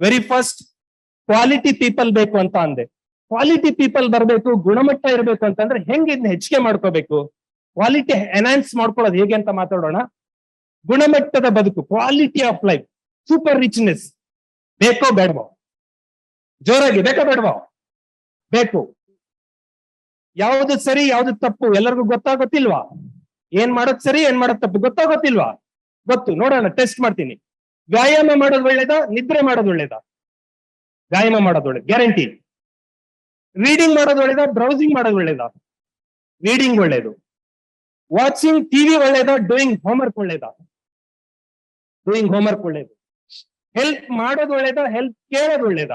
Very first quality people ಬೇಕು ಅಂತ ಅಂದೆ. ಕ್ವಾಲಿಟಿ ಪೀಪಲ್ ಬರಬೇಕು, ಗುಣಮಟ್ಟ ಇರಬೇಕು ಅಂತಂದ್ರೆ ಹೆಂಗೆ ಇದನ್ನ ಹೆಚ್ಚಿಗೆ ಮಾಡ್ಕೋಬೇಕು? ಕ್ವಾಲಿಟಿ ಎನ್ಹಾನ್ಸ್ ಮಾಡ್ಕೊಳ್ಳೋದು ಹೇಗೆ ಅಂತ ಮಾತಾಡೋಣ. ಗುಣಮಟ್ಟದ ಬದುಕು quality of life super richness ಬೇಕೋ ಬೇಡವೋ? ಜೋರಾಗಿ, ಬೇಕೋ ಬೇಡವೋ? ಬೇಕು. ಯಾವ್ದು ಸರಿ, ಯಾವ್ದು ತಪ್ಪು, ಎಲ್ಲರಿಗೂ ಗೊತ್ತಾಗೋತಿಲ್ವಾ? ಏನ್ ಮಾಡೋದ್ ಸರಿ, ಏನ್ ಮಾಡೋದ್ ತಪ್ಪು, ಗೊತ್ತಾಗೋತಿಲ್ವಾ? ಗೊತ್ತು, ನೋಡೋಣ ಟೆಸ್ಟ್ ಮಾಡ್ತೀನಿ. ವ್ಯಾಯಾಮ ಮಾಡೋದು ಒಳ್ಳೇದ? ನಿದ್ರೆ ಮಾಡೋದು ಒಳ್ಳೇದ? ವ್ಯಾಯಾಮ ಮಾಡೋದು ಒಳ್ಳೇದು. ಗ್ಯಾರಂಟಿ. ರೀಡಿಂಗ್ ಮಾಡೋದು ಒಳ್ಳೇದ? ಬ್ರೌಸಿಂಗ್ ಮಾಡೋದು ಒಳ್ಳೇದ? ರೀಡಿಂಗ್ ಒಳ್ಳೇದು. ವಾಚಿಂಗ್, ಟಿವಿ ಒಳ್ಳೇದ? ಡೂಯಿಂಗ್, ಹೋಮ್ವರ್ಕ್ ಒಳ್ಳೇದ? ಡೂಯಿಂಗ್, ಹೋಮ್ವರ್ಕ್ ಒಳ್ಳೇದು. ಹೆಲ್ಪ್ ಮಾಡೋದು ಒಳ್ಳೇದ? ಹೆಲ್ಪ್ ಕೇಳೋದು ಒಳ್ಳೇದ?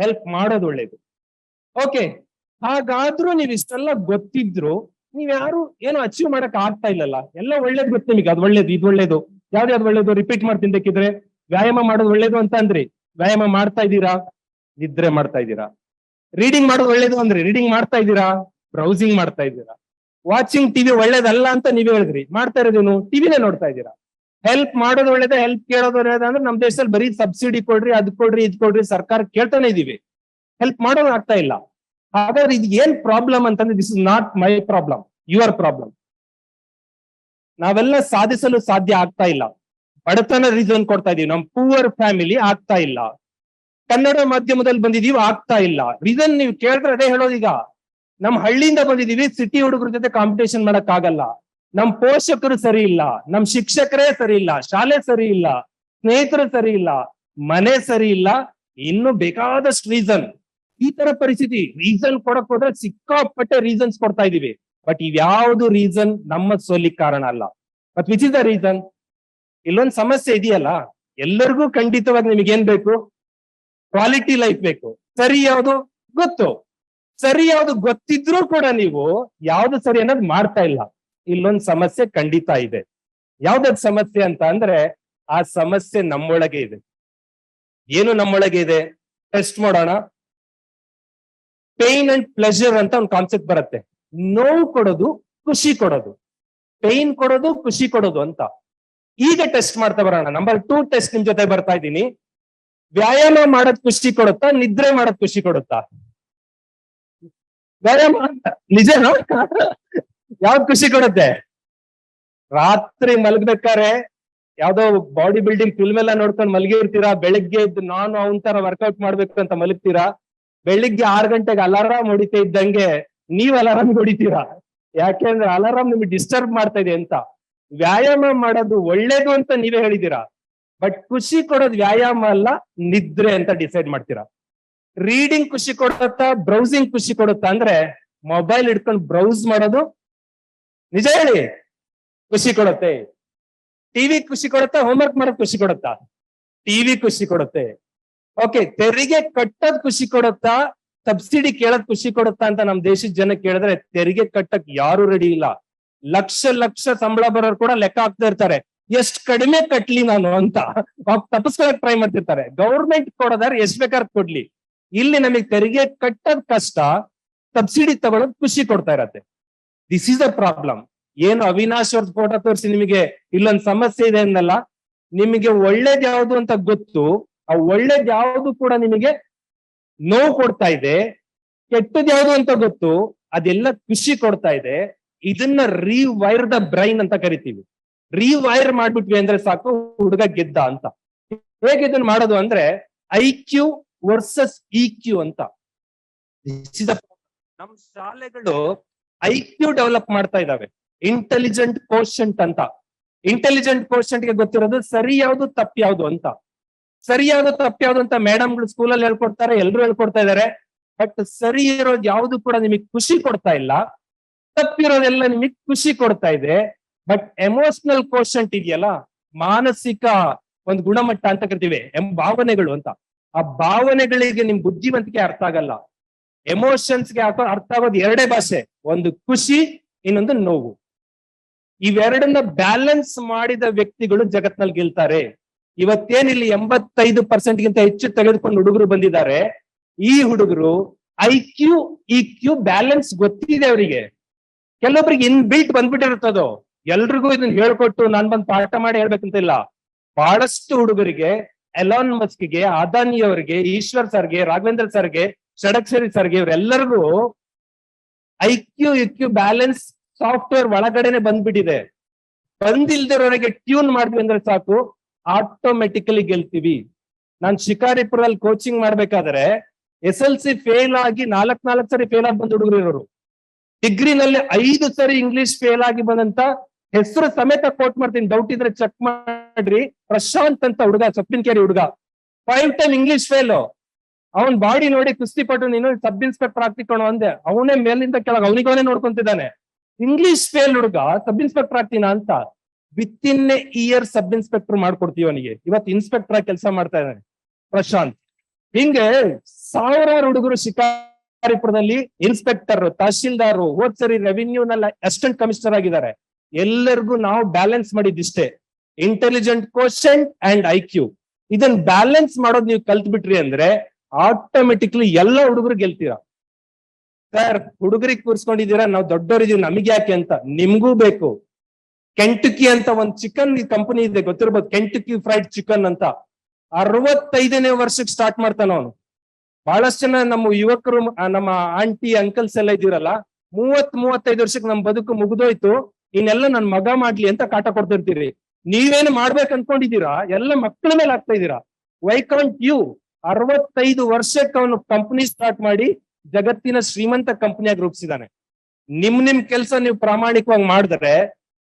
ಹೆಲ್ಪ್ ಮಾಡೋದು ಒಳ್ಳೇದು. ಓಕೆ. ಹಾಗಾದ್ರೂ ನೀವು ಇಷ್ಟೆಲ್ಲ ಗೊತ್ತಿದ್ರು, ನೀವ್ ಯಾರು ಏನು ಅಚೀವ್ ಮಾಡಕ್ ಆಗ್ತಾ ಇಲ್ಲಲ್ಲ. ಎಲ್ಲ ಒಳ್ಳೇದು ಗೊತ್ತು ನಿಮಗೆ. ಅದು ಒಳ್ಳೇದು, ಇದು ಒಳ್ಳೇದು. ಯಾವ್ದು ಒಳ್ಳೇದು ರಿಪೀಟ್ ಮಾಡ್ತೀನಿ ಬೇಕಿದ್ರೆ, ವ್ಯಾಯಾಮ ಮಾಡೋದು ಒಳ್ಳೇದು ಅಂತ ಅಂದ್ರಿ, ವ್ಯಾಯಾಮ ಮಾಡ್ತಾ ಇದ್ದೀರಾ? ನಿದ್ರೆ ಮಾಡ್ತಾ ಇದ್ದೀರಾ? ರೀಡಿಂಗ್ ಮಾಡೋದು ಒಳ್ಳೇದು ಅಂದ್ರೆ ರೀಡಿಂಗ್ ಮಾಡ್ತಾ ಇದ್ದೀರಾ? ಬ್ರೌಸಿಂಗ್ ಮಾಡ್ತಾ ಇದ್ದೀರಾ? ವಾಚಿಂಗ್ ಟಿವಿ ಒಳ್ಳೇದಲ್ಲ ಅಂತ ನೀವೇ ಹೇಳಿದ್ರಿ. ಮಾಡ್ತಾ ಇರೋದೇನು? ಟಿವಿನೇ ನೋಡ್ತಾ ಇದ್ದೀರಾ? ಹೆಲ್ಪ್ ಮಾಡೋದು ಒಳ್ಳೇದೇ ಹೆಲ್ಪ್ ಕೇಳೋದು ಒಳ್ಳೇದ ಅಂದ್ರೆ ನಮ್ ದೇಶದಲ್ಲಿ ಬರೀ ಸಬ್ಸಿಡಿ ಕೊಡ್ರಿ, ಅದ್ ಕೊಡ್ರಿ, ಇದ್ ಕೊಡ್ರಿ, ಸರ್ಕಾರ ಕೇಳ್ತಾನೆ ಇದೀವಿ. ಹೆಲ್ಪ್ ಮಾಡೋದು ಆಗ್ತಾ ಇಲ್ಲ. ಹಾಗಾದ್ರೆ ಇದು ಏನ್ ಪ್ರಾಬ್ಲಮ್ ಅಂತಂದ್ರೆ this is not my problem your problem ನಾವೆಲ್ಲ ಸಾಧಿಸಲು ಸಾಧ್ಯ ಆಗ್ತಾ ಇಲ್ಲ. ಬಡತನ ರೀಸನ್ ಕೊಡ್ತಾ ಇದೀವಿ. ನಮ್ ಪೂವರ್ ಫ್ಯಾಮಿಲಿ ಆಗ್ತಾ ಇಲ್ಲ. ಕನ್ನಡ ಮಾಧ್ಯಮದಲ್ಲಿ ಬಂದಿದೀವಿ, ಆಗ್ತಾ ಇಲ್ಲ. ರೀಸನ್ ನೀವು ಕೇಳಿದ್ರೆ ಅದೇ ಹೇಳೋದೀಗ. ನಮ್ ಹಳ್ಳಿಯಿಂದ ಬಂದಿದೀವಿ ಸಿಟಿ ಹುಡುಗರ ಜೊತೆ ಕಾಂಪಿಟೇಷನ್ ಮಾಡಕ್ ಆಗಲ್ಲ ನಮ್ ಪೋಷಕರು ಸರಿ ಇಲ್ಲ. ನಮ್ ಶಿಕ್ಷಕರೇ ಸರಿ ಇಲ್ಲ. ಶಾಲೆ ಸರಿ ಇಲ್ಲ. ಸ್ನೇಹಿತರು ಸರಿ ಇಲ್ಲ. ಮನೆ ಸರಿ ಇಲ್ಲ. ಇನ್ನು ಬೇಕಾದಷ್ಟು ರೀಸನ್ ಈ ತರ ಪರಿಸ್ಥಿತಿ. ರೀಸನ್ ಕೊಡಕ್ ಹೋದ್ರೆ ಸಿಕ್ಕಾಪಟ್ಟೆ ರೀಸನ್ಸ್ ಕೊಡ್ತಾ ಇದೀವಿ. ಬಟ್ ಇವ್ಯಾವುದು ರೀಸನ್ ನಮ್ಮ ಸೋಲಿಕ್ ಕಾರಣ ಅಲ್ಲ. But which is the reason ಇಲ್ಲೊಂದು ಸಮಸ್ಯೆ ಇದೆಯಲ್ಲ, ಎಲ್ಲರಿಗೂ ಖಂಡಿತವಾಗಿ ನಿಮಗೆ ಏನ್ ಬೇಕು? ಕ್ವಾಲಿಟಿ ಲೈಫ್ ಬೇಕು. ಸರಿ ಯಾವುದು? ಗೊತ್ತು. ಸರಿ ಯಾವ್ದು ಗೊತ್ತಿದ್ರೂ ಕೂಡ ನೀವು ಯಾವ್ದು ಸರಿ ಅನ್ನೋದು ಮಾಡ್ತಾ ಇಲ್ಲ. ಇಲ್ಲೊಂದು ಸಮಸ್ಯೆ ಖಂಡಿತ ಇದೆ. ಯಾವ್ದದ್ ಸಮಸ್ಯೆ ಅಂತ ಅಂದ್ರೆ, ಆ ಸಮಸ್ಯೆ ನಮ್ಮೊಳಗೆ ಇದೆ. ಏನು ನಮ್ಮೊಳಗೆ ಇದೆ? ಟೆಸ್ಟ್ ಮಾಡೋಣ. ಪೇನ್ ಅಂಡ್ ಪ್ಲೆಜರ್ ಅಂತ ಒಂದು ಕಾನ್ಸೆಪ್ಟ್ ಬರುತ್ತೆ. ನೋವು ಕೊಡೋದು, ಖುಷಿ ಕೊಡೋದು. ಪೇನ್ ಕೊಡೋದು, ಖುಷಿ ಕೊಡೋದು ಅಂತ. ಈಗ ಟೆಸ್ಟ್ ಮಾಡ್ತಾ ಬರೋಣ. ನಂಬರ್ ಟೂ ಟೆಸ್ಟ್ ನಿಮ್ ಜೊತೆ ಬರ್ತಾ ಇದ್ದೀನಿ. ವ್ಯಾಯಾಮ ಮಾಡೋದ್ ಖುಷಿ ಕೊಡುತ್ತಾ, ನಿದ್ರೆ ಮಾಡೋದ್ ಖುಷಿ ಕೊಡುತ್ತಾ? ವ್ಯಾಯಾಮ ನಿಜನಾ? ಯಾವ್ದು ಖುಷಿ ಕೊಡುತ್ತೆ? ರಾತ್ರಿ ಮಲಗ್ಬೇಕಾರೆ ಯಾವ್ದೋ ಬಾಡಿ ಬಿಲ್ಡಿಂಗ್ ಫಿಲ್ಮ್ ಎಲ್ಲ ನೋಡ್ಕೊಂಡು ಮಲಗಿರ್ತೀರಾ? ಬೆಳಿಗ್ಗೆ ಎದ್ದು ನಾನು ಅವನ್ ತರ ವರ್ಕೌಟ್ ಮಾಡ್ಬೇಕು ಅಂತ ಮಲಗ್ತೀರಾ? ಬೆಳಿಗ್ಗೆ ಆರು ಗಂಟೆಗೆ ಅಲಾರಾಮ್ ಹೊಡಿತಾ ಇದ್ದಂಗೆ ನೀವ್ ಅಲಾರಾಮ್ ಹೊಡಿತೀರಾ? ಯಾಕೆಂದ್ರೆ ಅಲಾರಾಮ್ ನಿಮ್ಗೆ ಡಿಸ್ಟರ್ಬ್ ಮಾಡ್ತಾ ಇದೆ ಅಂತ. ವ್ಯಾಯಾಮ ಮಾಡೋದು ಒಳ್ಳೇದು ಅಂತ ನೀವೇ ಹೇಳಿದೀರಾ ಬಟ್ ಖುಷಿ ಕೊಡೋದು ವ್ಯಾಯಾಮ ಅಲ್ಲ, ನಿದ್ರೆ ಅಂತ ಡಿಸೈಡ್ ಮಾಡ್ತೀರಾ? ರೀಡಿಂಗ್ ಖುಷಿ ಕೊಡುತ್ತಾ ಬ್ರೌಸಿಂಗ್ ಖುಷಿ ಕೊಡುತ್ತಾ ಅಂದ್ರೆ ಮೊಬೈಲ್ ಇಟ್ಕೊಂಡು ಬ್ರೌಸ್ ಮಾಡೋದು ನಿಜ ಹೇಳಿ, ಖುಷಿ ಕೊಡುತ್ತೆ. ಟಿವಿ ಖುಷಿ ಕೊಡುತ್ತಾ ಹೋಮ್ವರ್ಕ್ ಮಾಡೋದು ಖುಷಿ ಕೊಡುತ್ತಾ? ಟಿವಿ ಖುಷಿ ಕೊಡುತ್ತೆ. ಓಕೆ ತೆರಿಗೆ ಕಟ್ಟೋದ್ ಖುಷಿ ಕೊಡುತ್ತಾ ಸಬ್ಸಿಡಿ ಕೇಳದ್ ಖುಷಿ ಕೊಡುತ್ತಾ ಅಂತ ನಮ್ ದೇಶದ ಜನ ಕೇಳಿದ್ರೆ ತೆರಿಗೆ ಕಟ್ಟಕ್ ಯಾರು ರೆಡಿ ಇಲ್ಲ. ಲಕ್ಷ ಲಕ್ಷ ಸಂಬಳ ಬರೋರು ಕೂಡ ಲೆಕ್ಕ ಹಾಕ್ತಾ ಇರ್ತಾರೆ. ಎಷ್ಟ್ ಕಡಿಮೆ ಕಟ್ಲಿ ನಾನು ಅಂತ. ತಪ್ಪಿಸ್ಕೊಳಕ್ ಟ್ರೈ ಮಾಡ್ತಿರ್ತಾರೆ. ಗೌರ್ಮೆಂಟ್ ಕೊಡೋದಾದ್ರೆ ಎಷ್ಟ್ ಬೇಕಾದ್ರೆ ಕೊಡ್ಲಿ. ಇಲ್ಲಿ ನಮಗೆ ತೆರಿಗೆ ಕಟ್ಟದ್ ಕಷ್ಟ, ಸಬ್ಸಿಡಿ ತಗೊಳಕ್ ಖುಷಿ ಕೊಡ್ತಾ ಇರತ್ತೆ. ದಿಸ್ ಇಸ್ ಅ ಪ್ರಾಬ್ಲಮ್ ಏನು ಅವಿನಾಶ್ ಅವ್ರದ್ ಫೋಟೋ ತೋರಿಸಿ ನಿಮಗೆ ಇಲ್ಲೊಂದ್ ಸಮಸ್ಯೆ ಇದೆ ಅಂದಲ್ಲ ನಿಮಗೆ ಒಳ್ಳೇದ್ ಯಾವ್ದು ಅಂತ ಗೊತ್ತು. ಆ ಒಳ್ಳೇದ್ ಯಾವ್ದು ಕೂಡ ನಿಮಗೆ ನೋವು ಕೊಡ್ತಾ ಇದೆ. ಕೆಟ್ಟದ್ ಯಾವುದು ಅಂತ ಗೊತ್ತು. ಅದೆಲ್ಲ ಖುಷಿ ಕೊಡ್ತಾ ಇದೆ. ಇದನ್ನ ರೀವೈರ್ ದ ಬ್ರೈನ್ ಅಂತ ಕರಿತೀವಿ. ರೀವೈರ್ ಮಾಡ್ಬಿಟ್ವಿ ಅಂದ್ರೆ ಸಾಕು, ಹುಡುಗ ಗೆದ್ದ ಅಂತ. ಹೇಗೆ ಇದನ್ನ ಮಾಡೋದು ಅಂದ್ರೆ I Q versus E Q ಅಂತ ನಮ್ ಶಾಲೆಗಳು ಐ ಕ್ಯೂ ಡೆವಲಪ್ ಮಾಡ್ತಾ ಇದಾವೆ. ಇಂಟೆಲಿಜೆಂಟ್ ಕೋಶಂಟ್ ಅಂತ. ಇಂಟೆಲಿಜೆಂಟ್ ಕೋಶಂಟ್ಗೆ ಗೊತ್ತಿರೋದು ಸರಿ ಯಾವುದು, ತಪ್ಪು ಯಾವ್ದು ಅಂತ. ಸರಿ ಯಾವ್ದು ತಪ್ಪು ಯಾವ್ದು ಅಂತ ಮೇಡಮ್ಗಳು ಸ್ಕೂಲಲ್ಲಿ ಹೇಳ್ಕೊಡ್ತಾರೆ, ಎಲ್ರು ಹೇಳ್ಕೊಡ್ತಾ ಇದಾರೆ. ಬಟ್ ಸರಿ ಇರೋದು ಯಾವ್ದು ಕೂಡ ನಿಮಗೆ ಖುಷಿ ಕೊಡ್ತಾ ಇಲ್ಲ. ತಪ್ಪಿರೋದೆಲ್ಲ ನಿಮಗೆ ಖುಷಿ ಕೊಡ್ತಾ ಇದೆ. ಬಟ್ ಎಮೋಷನಲ್ ಕೋಶಂಟ್ ಇದೆಯಲ್ಲ, ಮಾನಸಿಕ ಒಂದು ಗುಣಮಟ್ಟ ಅಂತ ಕರಿತೀವಿ ಎಂ ಭಾವನೆಗಳು ಅಂತ. ಆ ಭಾವನೆಗಳಿಗೆ ನಿಮ್ ಬುದ್ಧಿವಂತಿಕೆ ಅರ್ಥ ಆಗಲ್ಲ. ಎಮೋಷನ್ಸ್ಗೆ ಅರ್ಥ ಆಗೋದು ಎರಡೇ ಭಾಷೆ, ಒಂದು ಖುಷಿ, ಇನ್ನೊಂದು ನೋವು. ಇವೆರಡನ್ನ ಬ್ಯಾಲೆನ್ಸ್ ಮಾಡಿದ ವ್ಯಕ್ತಿಗಳು ಜಗತ್ನಲ್ಲಿ ಗೆಲ್ತಾರೆ. ಇವತ್ತೇನಿಲ್ಲಿ ಎಂಬತ್ತೈದು ಪರ್ಸೆಂಟ್ ಗಿಂತ ಹೆಚ್ಚು ತೆಗೆದುಕೊಂಡು ಹುಡುಗರು ಬಂದಿದ್ದಾರೆ. ಈ ಹುಡುಗರು I Q E Q balance ಗೊತ್ತಿದೆ ಅವರಿಗೆ. ಕೆಲವೊಬ್ರಿಗೆ ಇನ್ ಬಿಲ್ಟ್ ಬಂದ್ಬಿಟ್ಟಿರುತ್ತದು ಎಲ್ರಿಗೂ ಇದನ್ನ ಹೇಳ್ಕೊಟ್ಟು ನಾನ್ ಬಂದ್ ಪಾಠ ಮಾಡಿ ಹೇಳ್ಬೇಕಂತಿಲ್ಲ. ಬಹಳಷ್ಟು ಹುಡುಗರಿಗೆ, ಎಲಾನ್ ಮಸ್ಕ್ಗೆ, ಅದಾನಿ ಅವರಿಗೆ, ಈಶ್ವರ್ ಸರ್ಗೆ, ರಾಘವೇಂದ್ರ ಸರ್ಗೆ, ಷಡಕ್ಷರಿ ಸರ್ಗೆ ಇವರೆಲ್ಲರಿಗೂ I Q Q balance software ಒಳಗಡೆನೆ ಬಂದ್ಬಿಟ್ಟಿದೆ. ಬಂದಿಲ್ದಿರೋರಿಗೆ ಟ್ಯೂನ್ ಮಾಡ್ತೀವಿ ಅಂದ್ರೆ ಸಾಕು. ಆಟೋಮೆಟಿಕಲಿ ಗೆಲ್ತೀವಿ. ನಾನ್ ಶಿಕಾರಿಪುರಲ್ಲಿ ಕೋಚಿಂಗ್ ಮಾಡ್ಬೇಕಾದ್ರೆ ಎಸ್ ಎಲ್ ಸಿ ಫೇಲ್ ಆಗಿ ನಾಲ್ಕ್ ನಾಲ್ಕ್ ಸರಿ ಫೇಲ್ ಆಗಿ ಬಂದ ಹುಡುಗರು ಇರೋರು. ಡಿಗ್ರಿನಲ್ಲಿ ಐದು ಸರಿ ಇಂಗ್ಲಿಷ್ ಫೇಲ್ ಆಗಿ ಬಂದಂತ ಹೆಸರು ಸಮೇತ ಕೋಟ್ ಮಾಡ್ತೀನಿ. ಡೌಟ್ ಇದ್ರೆ ಚೆಕ್ ಮಾಡ್ರಿ. ಪ್ರಶಾಂತ್ ಅಂತ ಹುಡುಗ ಸಪ್ಪಿನಕೆರೆ ಹುಡುಗ. ಫೈವ್ ಟೈಮ್ ಇಂಗ್ಲಿಷ್ ಫೇಲ್ ಅವನ್ ಬಾಡಿ ನೋಡಿ ಕುಸ್ತಿ ಪಟ್ಟು ನೀನು ಸಬ್ ಇನ್ಸ್ಪೆಕ್ಟರ್ ಆಗ್ತಿಕೊಂಡು ಅಂದೆ. ಅವನೇ ಮೇಲಿಂದ ಕೆಳಗೆ, ಅವನಿಗವನೇ ನೋಡ್ಕೊಂತಿದ್ದಾನೆ. ಇಂಗ್ಲಿಷ್ ಫೇಲ್ ಹುಡುಗ ಸಬ್ ಇನ್ಸ್ಪೆಕ್ಟರ್ ಆಗ್ತೀನ ಅಂತ. Within a year sub inspector ಮಾಡ್ಕೊಡ್ತೀವಿ ಅವನಿಗೆ. ಇವತ್ತು ಇನ್ಸ್ಪೆಕ್ಟರ್ ಆಗಿ ಕೆಲಸ ಮಾಡ್ತಾ ಇದ್ದಾನೆ ಪ್ರಶಾಂತ್. ಹಿಂಗೆ ಸಾವಿರಾರು ಹುಡುಗರು ಶಿಕಾರಿಪುರದಲ್ಲಿ ಇನ್ಸ್ಪೆಕ್ಟರ್ ತಹಶೀಲ್ದಾರ್ ಹೋದ್ ಸರಿ ರೆವಿನ್ಯೂ ನಲ್ಲಿ ಅಸಿಸ್ಟೆಂಟ್ ಕಮಿಷನರ್ ಆಗಿದ್ದಾರೆ. ಎಲ್ಲರಿಗೂ ನಾವು balance ಮಾಡಿದ್ದಿಷ್ಟೇ intelligent question and I Q ಇದನ್ನ ಬ್ಯಾಲೆನ್ಸ್ ಮಾಡೋದು ನೀವು ಕಲ್ತ್ ಬಿಟ್ರಿ ಅಂದ್ರೆ ಆಟೋಮೆಟಿಕ್ಲಿ ಎಲ್ಲ ಹುಡುಗರು ಗೆಲ್ತೀರಾ. ಸರ್, ಹುಡುಗರಿಗೆ ಕೂರಿಸ್ಕೊಂಡಿದ್ದೀರಾ, ನಾವು ದೊಡ್ಡವರಿದೀವಿ ನಮಗೆ ಯಾಕೆ ಅಂತ? ನಿಮ್ಗೂ ಬೇಕು. ಕೆಂಟುಕಿ ಅಂತ ಒಂದ್ ಚಿಕನ್ ಕಂಪನಿ ಇದೆ, ಗೊತ್ತಿರ್ಬೋದು? ಕೆಂಟಕಿ ಫ್ರೈಡ್ ಚಿಕನ್ ಅಂತ. ಅರವತ್ತೈದನೇ ವರ್ಷಕ್ಕೆ ಸ್ಟಾರ್ಟ್ ಮಾಡ್ತಾನ ಅವನು. ಬಹಳಷ್ಟು ಜನ ನಮ್ಮ ಯುವಕರು ನಮ್ಮ ಆಂಟಿ ಅಂಕಲ್ಸ್ ಎಲ್ಲ ಇದ್ದೀರಲ್ಲ ಮೂವತ್ ಮೂವತ್ತೈದು ವರ್ಷಕ್ಕೆ ನಮ್ ಬದುಕು ಮುಗಿದೋಯ್ತು, ಇನ್ನೆಲ್ಲ ನನ್ ಮಗ ಮಾಡ್ಲಿ ಅಂತ ಕಾಟ ಕೊಡ್ತಿರ್ತೀರಿ. ನೀವೇನು ಮಾಡ್ಬೇಕು ಅನ್ಕೊಂಡಿದ್ದೀರಾ? ಎಲ್ಲ ಮಕ್ಕಳ ಮೇಲೆ ಆಗ್ತಾ ಇದೀರಾ ವೈ ಕಾಂಟ್ ಯು ಅರವತ್ತೈದು ವರ್ಷಕ್ಕೆ ಅವನು ಕಂಪನಿ ಸ್ಟಾರ್ಟ್ ಮಾಡಿ ಜಗತ್ತಿನ ಶ್ರೀಮಂತ ಕಂಪನಿಯಾಗಿ ರೂಪಿಸಿದಾನೆ ನಿಮ್ ನಿಮ್ ಕೆಲಸ ನೀವು ಪ್ರಾಮಾಣಿಕವಾಗಿ ಮಾಡಿದ್ರೆ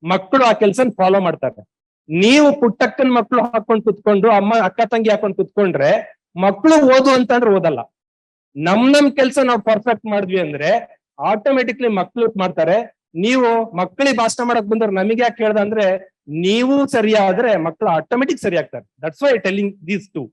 ಮಕ್ಕಳು ಆ ಕೆಲ್ಸನ್ ಫಾಲೋ ಮಾಡ್ತಾರೆ. ನೀವು ಪುಟ್ಟಕ್ಕನ್ ಮಕ್ಕಳು ಹಾಕೊಂಡ್ ಕುತ್ಕೊಂಡ್ರು ಅಮ್ಮ, ಅಕ್ಕ, ತಂಗಿ ಹಾಕೊಂಡ್ ಕುತ್ಕೊಂಡ್ರೆ ಮಕ್ಕಳು ಓದು ಅಂತಂದ್ರೆ ಓದಲ್ಲ. ನಮ್ ನಮ್ ಕೆಲಸ ನಾವು ಪರ್ಫೆಕ್ಟ್ ಮಾಡಿದ್ವಿ ಅಂದ್ರೆ ಆಟೋಮೆಟಿಕ್ಲಿ ಮಕ್ಕಳು ಮಾಡ್ತಾರೆ. ನೀವು ಮಕ್ಕಳಿಗೆ ಭಾಷಣ ಮಾಡಕ್ ಬಂದ್ರೆ ನಮಗೆ ಯಾಕೆ ಹೇಳ್ದ ಅಂದ್ರೆ, ನೀವು ಸರಿಯಾದ್ರೆ ಮಕ್ಕಳು ಆಟೋಮೆಟಿಕ್ ಸರಿ ಆಗ್ತಾರೆ. That's why telling these to